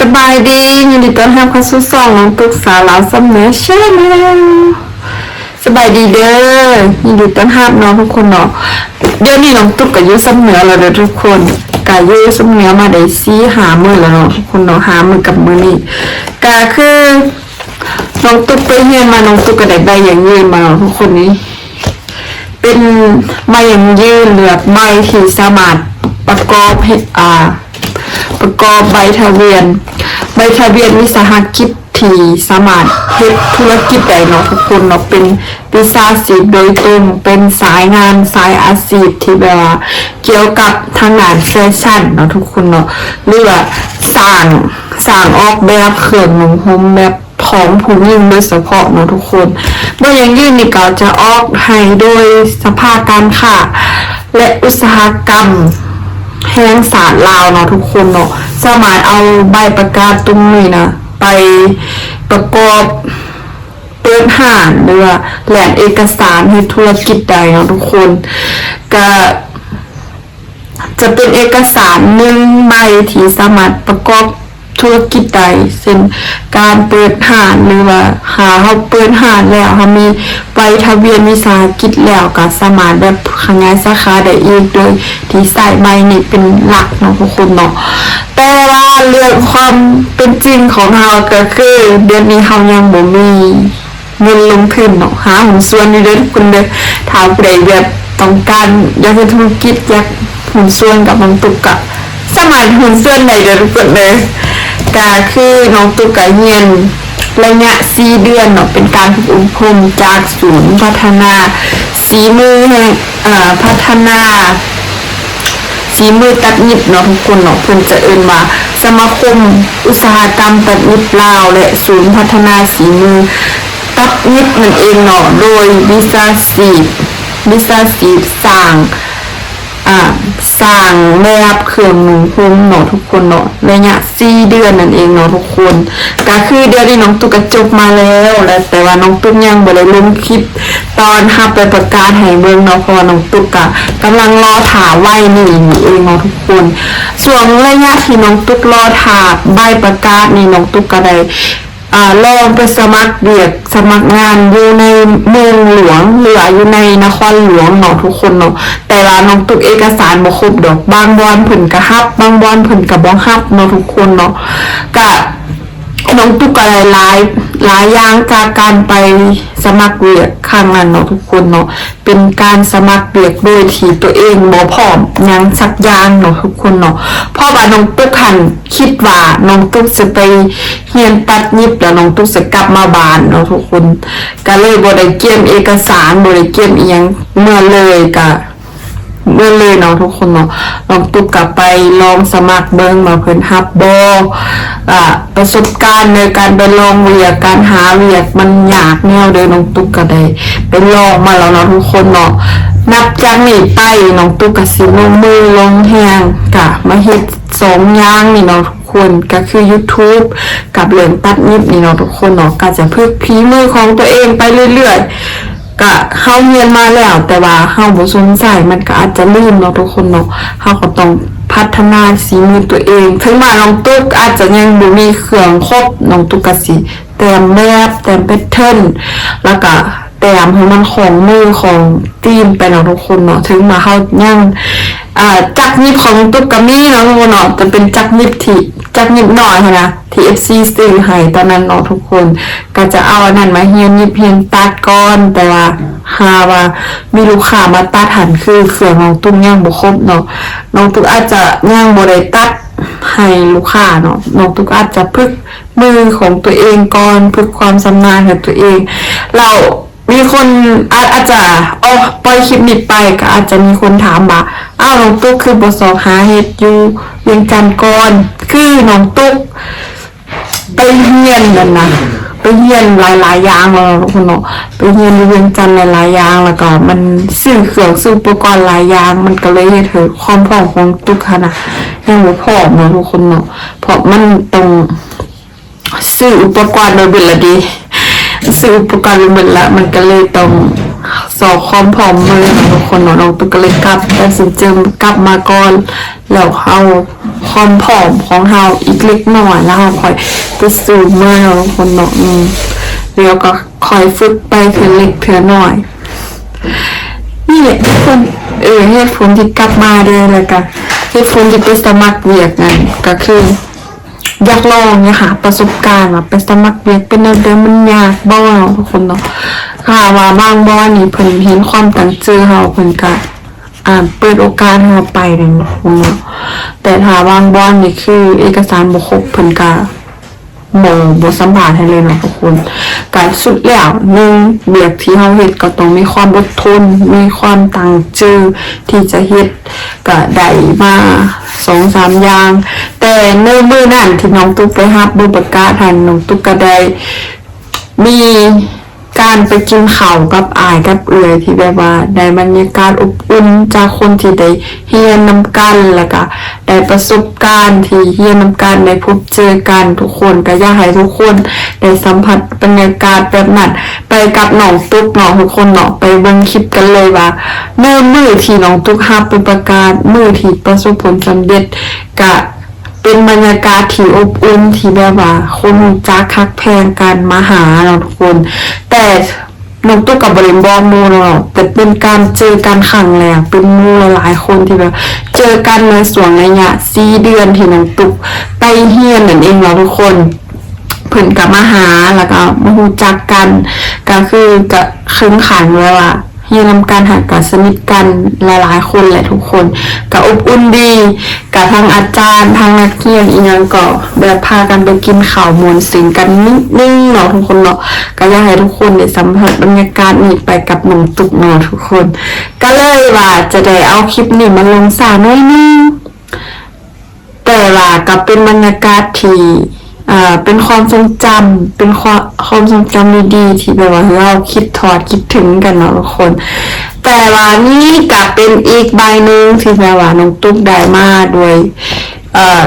สบายดียินดีต้อนรับเข้าสู่ช่องน้องตุ๊กสาวลาวเสมอชาแนลสบายดีเด้อยินดีต้อนรับน้องทุกคนเนาะเดี๋ยวนี้น้องตุ๊กกับยูเสมอแล้วเด้อทุกคนกายูเสมอมาได้ซีหามือแล้วเนาะทุกคนเนาะหามือกับมือนี่กาคือน้องตุ๊กไปเรียนมาน้องตุ๊กก็ได้ใบอย่างยืนมาเนาะทุกคนนี้ เป็นไม้อย่างยืนเหลือใบที่สามารถประกอบให้อ่า ประกอบใบทะเบียน ใบทะเบียนวิสาหกิจที่สามารถเฮ็ดธุรกิจได้เนาะทุกคนเนาะเป็นวิสาหกิจโดยตรงเป็นสายงานสายอาชีพที่แบบว่าเกี่ยวกับทางงานแฟชั่นเนาะทุกคนเนาะหรือว่าสร้างสร้างออกแบบเครื่องนุ่งห่มแบบของผู้หญิงโดยเฉพาะเนาะทุกคนเมื่อยังยื่นนี่ก็จะออกให้โดยสภาการค้าและอุตสาหกรรม แห่งสารลาวเนาะทุกคนเนาะสามารถเอาใบประกาศตรงนี้นะ ไปประกอบเปิดห่านหรือว่าแหลกเอกสารให้ธุรกิจใดเนาะทุกคนก็จะเป็นเอกสารหนึ่งใบที่สามารถประกอบ ธุรกิจใดเช่นการเปิดห้านหรือว่า หาเขาเปิดห้านแล้วเขามีใบทะเบียนวิสาหกิจแล้วก็สามารถแบบขยายสาขาได้อีกโดยที่ใส่ใบนี้เป็นหลักเนาะทุกคนเนาะแต่ว่าเรื่องความเป็นจริงของเราก็คือ เดือนนี้เขายังบ่มีเงินลงทุนเนาะหาหุ่นส่วนอยู่เด้อทุกคนเด้อถามผู้ใดแบบต้องการอยากเป็นธุรกิจอยากหุ่นส่วนกับน้องตุกกะ สามารถหุ่นส่วนไหนเด้อทุกคนเลยก็คือน้องตุกกะเรียนระยะสี่เดือนเนาะเป็นการฝึกอบรมจากศูนย์พัฒนาสีมือแห่งเอ่อพัฒนาฝีมือตัดหยิบเนาะทุกคนเนาะเพิ่นจะเอิ่นว่าสมาคมอุตสาหกรรมตัดหยิบลาวและศูนย์พัฒนาฝีมือตัดหยิบนั่นเองเนาะโดยวิสาสีวิสาสีสร้าง อ่าสร้างแม่รับเครื่องหนุนพุ่มเนาะทุกคนเนาะระยะสี่เดือนนั่นเองเนาะทุกคนก็คือเดือนที่น้องตุ๊กจบมาแล้วและแต่ว่าน้องตุ๊กยังบ่ได้ลงคลิปตอนฮับไปประกาศให้เบิ่งเนาะเพราะว่าน้องตุ๊กกะกำลังรอถาไหวนี่นี่เองเนาะทุกคน ส่วนระยะที่น้องตุ๊กรอถาใบประกาศนี่น้องตุ๊กก็ได้ อ่าลองไปสมัครเรียกสมัครงานอยู่ในเมืองหลวงหรืออยู่ในนครหลวงเนาะทุกคนเนาะแต่ว่าน้องตุกเอกสารบ่ครบดอกบางบอนเพิ่นกะฮับบางบอนเพิ่นกะบ่ฮับเนาะทุกคนเนาะก็ น้องตุ๊กอะไรหลายหลายอย่างจากการไปสมัครเรียกครั้งนั้นเนาะทุกคนเนาะเป็นการสมัครเรียกโดยที่ตัวเองบ่พร้อมยังสักอย่างเนาะทุกคนเนาะเพราะว่าน้องตุ๊กหันคิดว่าน้องตุ๊กจะไปเรียนตัดยิบแล้วน้องตุ๊กจะกลับมาบ้านเนาะทุกคนก็เลยบ่ได้เกี่ยมเอกสารบ่ได้เกี่ยมอีหยังเมื่อเลยก็ เมื่อเลยเนาะทุกคนเนาะลองตุกกลับไปลองสมัครเบิ้งมาเพิ่นฮับบออ่าประสบการณ์ในการไปลองเวียกการหาเวียกมันยากแนวเด้อน้องตุกก็ได้ไปลองมาแล้วเนาะทุกคนเนาะนับจากนี้ไปน้องตุกก็สิลงมือลงแฮงกะมาเฮ็ดสองอย่างนี่เนาะทุกคนก็คือ YouTube กับเรื่องตัดยิบนี่เนาะทุกคนเนาะก็จะพึ่งพีมือของตัวเองไปเรื่อยๆ ก็เข้าเรียนมาแล้ว แต่ว่าเข้าบ่สนใจมันก็อาจจะลืมเนาะทุกคนเนาะเขาก็ต้องพัฒนาสีมือตัวเองถึงมาน้องตุ๊กอาจจะยังบ่มีเครื่องครบน้องตุ๊กก็สิแต้มแบบแต้มแพทเทิร์นแล้วก็แต้มให้มันของมือของตีนไปเนาะทุกคนเนาะถึงมาเข้ายัง อ่าจักนิบของตุ๊กก็มีเนาะทุกคนเนาะจะเป็นจักนิบที่จักนิบหน่อยนนะที่ FC ซื้อให้ตอนนั้นเนาะทุกคน ก็จะเอาอันนั้นมาเฮียนยิบเฮียนตัดก้อนแต่ว่าหาว่ามีลูกค้ามาตัดหันคือเครื่องน้องตุ้มย่างบ่ครบเนาะน้องตุ๊กอาจจะย่างบ่ได้ตัดให้ลูกค้าเนาะน้องตุ๊กอาจจะพึกมือของตัวเองก่อนพึกความชำนาญของตัวเองเรา มีคนอาอาจจะเอาปล่อยคลิปนี้ไปก็อาจจะมีคนถามว่าอ้าวน้องตุ๊กคือบสองหาเฮ็ดอยู่เวียงจันทน์ก่อนคือน้องตุ๊กไปเรียนนั่นนะไปเรียนหลายๆอย่างเลยทุกคนเนาะไปเรียนอยู่เวียงจันทน์หลายๆอย่างแล้วก็มันซื้อเครื่องซื้ออุปกรณ์หลายอย่างมันก็เลยเฮ็ดให้ความพร้อมของทุกคนนะยังบ่พร้อมเนาะทุกคนเนาะเพราะมันต้องซื้ออุปกรณ์โดยเบิดละดี ซื้ออุปกรณ์โดยเบิดละมันก็เลยต้องสอบความพร้อมมือของทุกคนเนาะน้องตุ๊กก็เลยกลับแต่สินเจิมกลับมาก่อนแล้วเอาความผอมของเราอีกเล็กน้อยแล้วเราคอยไปสู่มือเนาะทุกคนเนาะอืมเดี๋ยวก็คอยฝึกไปเถือเล็กเถือน้อยนี่แหละทุกคนเออเหตุผลที่กลับมาเลยแล้วกันเหตุผลที่ไปสมัครเวียกนั่นก็คือ อยากลองเนี่ยค่ะ ประสบการณ์ว่าไปสมัครเวียกเป็นเดิมมันยากบ้เนาะทุกคนเนาะค่ะว่าบางบ้านนี่เพิ่นเห็นความตั้งใจเฮาเพิ่นก็อ่าเปิดโอกาสให้เราไปเลยทุกคนเนาะแต่ถ้าบางบ้านนี่คือเอกสารบ่ครบเพิ่นก็ โมบสัมผัสให้เลยนะทุกคนการสุดแล้วหนึ่งเบียกที่เขาเฮ็ดก็ต้องมีความอดทน มีความตั้งใจที่จะเฮ็ดก็ได้มาสองสามอย่าง แต่ในมือนั่นที่น้องตุ๊กไปฮับบุประกาศทันน้องตุ๊กก็ได้มี การไปกินข้าวกับอายกับเอือยที่แบบว่าได้บรรยากาศอบอุ่นจากคนที่ได้เฮียนนำกันแล้วก็ได้ประสบการณ์ที่เฮียนนำกันได้พบเจอกันทุกคนก็อยากให้ทุกคนได้สัมผัสบรรยากาศแบบนั้นไปกับน้องตุ๊กเนาะทุกคนเนาะไปเบิ่งคลิปกันเลยว่าเมื่อมือที่น้องตุ๊กฮับเป็นประกาศมือที่ประสบผลสำเร็จกะ เป็นบรรยากาศที่อบอุ่นที่แบบว่า คนจักคักแพงกันมาหาเราทุกคน แต่น้องตุกกับบริมบอลมูเนาแต่เป็นการเจอกันครั้งแรกเป็นมูหลายคนที่แบบเจอกันในสวนระยะสี่เดือนที่น้องตุกไปเฮียนนั่นเองเนาทุกคนเพิ่นกับมาหาแล้วก็มารู้จักกัน ก็คือก็คึงขันไว้ว่า เฮียนำการหักกับสนิทกันหลายๆ คนแหละทุกคนก็อบอุ่นดีกับทางอาจารย์ทางนักเรียนอีกอย่างก็แบบพากันไปกินข้าวมวนสิงกันนิดนึงเนาะทุกคนเนาะก็อยากให้ทุกคนได้สัมผัสบรรยากาศนี้ไปกับหนุ่มตุกเนาะทุกคน ก็เลยว่าจะได้เอาคลิปนี้มาลงสาหน่อยนึงแต่ว่ากับเป็นบรรยากาศที่ อ่า เป็นความทรงจำเป็นความความทรงจำดีๆที่แบบว่าเราคิดถอดคิดถึงกันเนาะทุกคน แต่ว่านี่กับเป็นอีกใบหนึ่งที่แบบว่าน้องตุ๊กได้มาโดยเอ่อ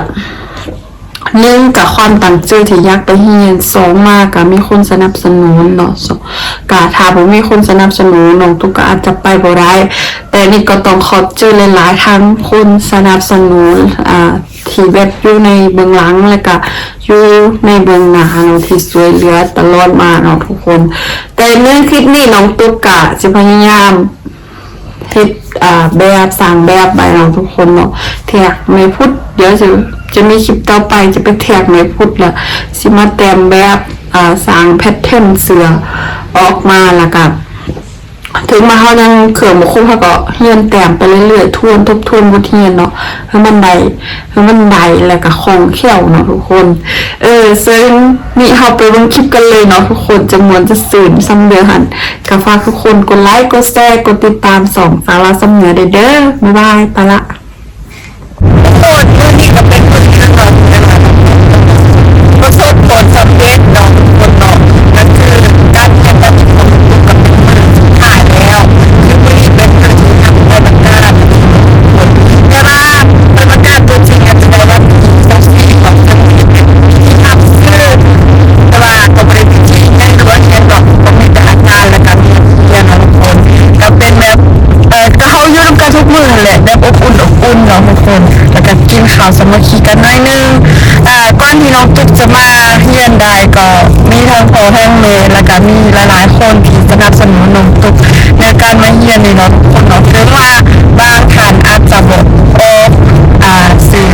หนึ่งกับความตั้งใจที่อยากไปเรียนสองมากกับมีคนสนับสนุนเนาะสองกะถ้าบ่มีคนสนับสนุนน้องตุ๊กก็อาจจะไปบ่ได้แต่นี่ก็ต้องขอบเจอหลายๆทั้งคนสนับสนุนอ่า ที่แบบอยู่ในเบื้องหลังแล้วก็อยู่ในเบื้องหน้าเนาะที่สวยเหลือตลอดมาเนาะทุกคน แต่ในคลิปนี้น้องตุ๊กกะจะพยายามเฮ็ดอ่าแบบสั่งแบบใบเราะทุกคนเนาะแท็กไม่พูดเดี๋ยวจะจะมีคลิปต่อไปจะเป็นแท็กไม่พูดล้วสิมาแต้มแบบอ่าสั่งแพทเทิร์นเสือออกมาแล้วก็ ถึงมาเขายังเขื่อนบุคคลเขาก็เฮียนแต้มไปเรื่อยๆทวนทบทวนบทเรียนเนาะให้มันได้ให้มันได้แล้วก็คลองแคล่วเนาะทุกคน เออซึ่งนี่เขาไปเบิ่งคลิปกันเลยเนาะทุกคนจำนวนจะสื่นซ้ำเดือหันก็ฝากทุกคนกดไลค์กดแชร์กดติดตามสองสาระซ้ำเหนือเด้อเด้อบ๊ายบายไปละ จะมาเรียนได้ก็มีทั้งพ่อทั้งแม่แล้วก็มีหลายๆคนที่สนับสนุนน้องตุ๊กในการมาเรียนนี่เนาะทุกคนเนาะถึงว่าบางท่านอาจจะบอกออกอ่าสื่อ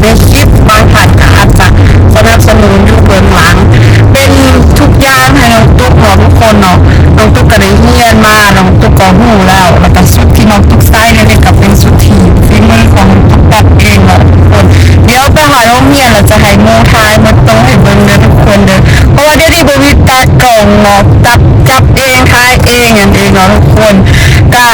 ในคลิปบางท่านก็อาจจะสนับสนุนอยู่เบื้องหลัง เป็นทุกอย่างให้น้องตุ๊กเนาะทุกคนเนาะน้องตุ๊กก็ได้เรียนมาน้องตุ๊กก็หู้แล้วแล้วก็สุดที่น้องตุ๊กใส่เนี่ยก็เป็นสุดที่ฝีมือของตุ๊กตัดเองเนาะ ดี๋ยวไปหาโรงเรียนเราจะให้โมทายมาตรงให้เบิ่งเด้อทุกคนเด้อเพราะว่าเดี๋ยวนี้บ่มีตากล่องเนาะจับจับเองทายเองอย่างเองเนาะทุกคนก็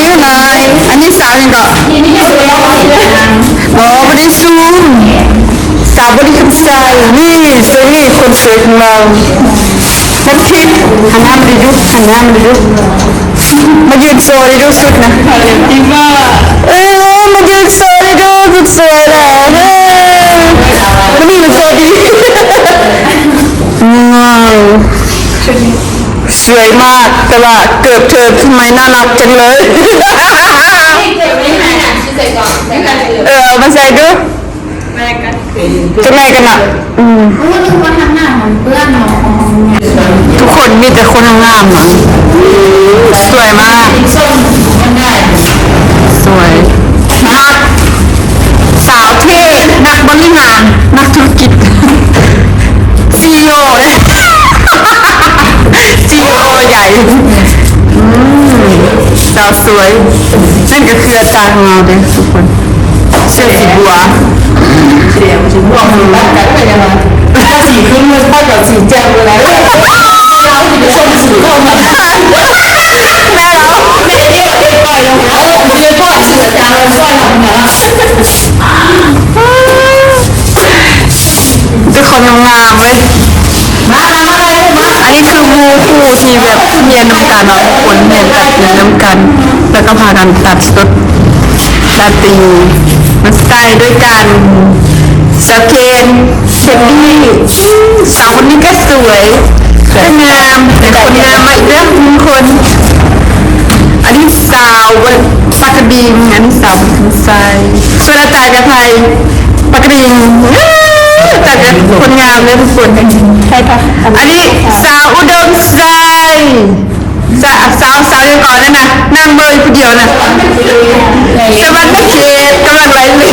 นิ้วหน่อย อันนี้สาวยังก็บอกไม่ได้ซูมสาวบริสุทธิ์ใจนี่ตัวนี้คนสวยของเราน้ำคิดหันหน้ามาดูหันหน้ามาดูมายืนโซดิดูสุดนะจริงว่าเออมายืนโซดิดูสุดสวยแล้วเออวันนี้มันโซดีว้าว สวยมากแต่ว่าเกิดเธอทำไมน่ารักจังเลย เออเอามาใส่ดูจะแม่กันอะอืมทุกคนมีแต่คนงามอะสวยมาก สวยนักสาวเท่นักบริหารนักธุรกิจ ซีโอใหญ่อืมสาวสวย นั่นก็คืออาจารย์ของเราเด้อทุกคน เสื้อสีบัวถ้าสีขึ้นมันเท่ากับสีแจ่มเลยแล้วเราจะไปส่งสีเข้ามาแม่เราแม่นี่ก็เอ็นปล่อยลงแล้วเรียนพ่อเสือจานเราช่วยทำนะทุกคนงามเลย นนี้คือหมูคู่ที่แบบเรียนน้ำกันเนาะทุกคนเรียนตัดเรียนน้ำกัน แล้วก็พากันตัดสดลาตีมาสไตล์ด้วยกันสเคนเชนนี่สาวคนนี้ก็สวยก็งามเป็นคนงามมาอีกแล้วทุกคน อันนี้สาวปากกระดิ่งอันนี้สาวถึงไซสวยตายกับไทยปากกระดิ่ง แต่เป็นคนงามเลยทุกคนใช่ค่ะอันนี้สาวอุดมไซสาวสาวสาวยังก่อนนั่นนะนั่งเบยผู้เดียวนะสวัสดีเขตกำลังไหลเลย